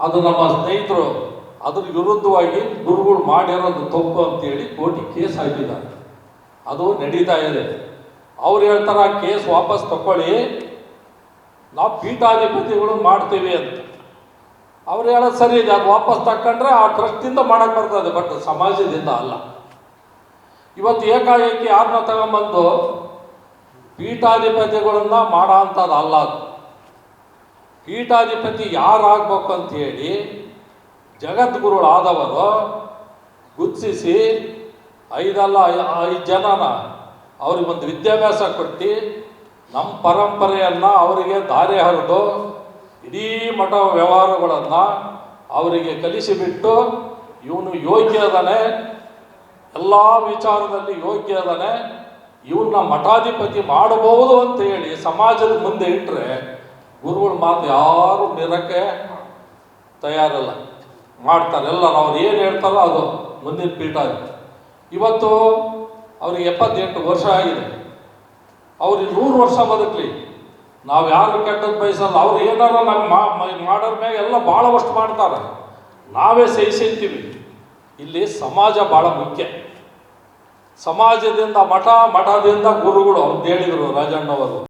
ಅದು ನಮ್ಮ ಸ್ನೇಹಿತರು ಅದ್ರ ವಿರುದ್ಧವಾಗಿ ಗುರುಗಳು ಮಾಡಿರೋದು ತಪ್ಪು ಅಂತೇಳಿ ಕೋಟಿ ಕೇಸ್ ಹಾಕಿದ್ದಾರೆ. ಅದು ನಡೀತಾ ಇದೆ. ಅವ್ರು ಹೇಳ್ತಾರೆ ಆ ಕೇಸ್ ವಾಪಸ್ ತಗೊಳ್ಳಿ ನಾವು ಪೀಠಾಧಿಪತಿಗಳು ಮಾಡ್ತೀವಿ ಅಂತ. ಅವ್ರು ಹೇಳೋದು ಸರಿ ಇದೆ, ಅದು ವಾಪಸ್ ತಕೊಂಡ್ರೆ ಆ ಟ್ರಸ್ಟಿಂದ ಮಾಡಕ್ಕೆ ಬರ್ತದೆ, ಬಟ್ ಸಮಾಜದಿಂದ ಅಲ್ಲ. ಇವತ್ತು ಏಕಾಏಕಿ ಯಾರನ್ನ ತಗೊಂಬಂದು ಪೀಠಾಧಿಪತಿಗಳನ್ನ ಮಾಡೋ ಅಂಥದ್ದು ಅಲ್ಲ ಅದು. ಪೀಠಾಧಿಪತಿ ಯಾರಾಗಬೇಕು ಅಂತ ಹೇಳಿ ಜಗದ್ಗುರುಗಳಾದವರು ಗುತ್ಸಿಸಿ ಐದಲ್ಲ ಐದು ಜನನ ಅವ್ರಿಗೆ ಒಂದು ವಿದ್ಯಾಭ್ಯಾಸ ಕೊಟ್ಟು ನಮ್ಮ ಪರಂಪರೆಯನ್ನು ಅವರಿಗೆ ದಾರಿ ಹರಿದು ಇಡೀ ಮಠ ವ್ಯವಹಾರಗಳನ್ನು ಅವರಿಗೆ ಕಲಿಸಿಬಿಟ್ಟು ಇವನು ಯೋಗ್ಯ ಅದಾನೆ, ಎಲ್ಲ ವಿಚಾರದಲ್ಲಿ ಯೋಗ್ಯ ಅದಾನೆ, ಇವನ್ನ ಮಠಾಧಿಪತಿ ಮಾಡಬಹುದು ಅಂತ ಹೇಳಿ ಸಮಾಜದ ಮುಂದೆ ಇಟ್ಟರೆ ಗುರುಗಳ ಮಾತು ಯಾರು ಮೀರಕ್ಕೆ ತಯಾರಲ್ಲ. ಮಾಡ್ತಾರೆ. ಎಲ್ಲ ಅವ್ರು ಏನು ಹೇಳ್ತಾರೋ ಅದು ಮುಂದಿನ ಪೀಠ ಇವತ್ತು ಅವ್ರಿಗೆ ಎಪ್ಪತ್ತೆಂಟು ವರ್ಷ ಆಗಿದೆ. ಅವ್ರಿಗೆ ನೂರು ವರ್ಷ ಬದುಕಲಿ. ನಾವು ಯಾರು ಕೆಟ್ಟದ್ದು ಬಯಸಲ್ಲ. ಅವ್ರು ಏನಾರ ನಮ್ಮ ಮಾಡೋರ ಮೇಲೆ ಎಲ್ಲ ಭಾಳ ವಷ್ಟು ಮಾಡ್ತಾರೆ. ನಾವೇ ಸಹಿಸಿರ್ತೀವಿ. ಇಲ್ಲಿ ಸಮಾಜ ಭಾಳ ಮುಖ್ಯ. ಸಮಾಜದಿಂದ ಮಠ, ಮಠದಿಂದ ಗುರುಗಳು ಅಂತ ಹೇಳಿದರು ರಾಜಣ್ಣವರು.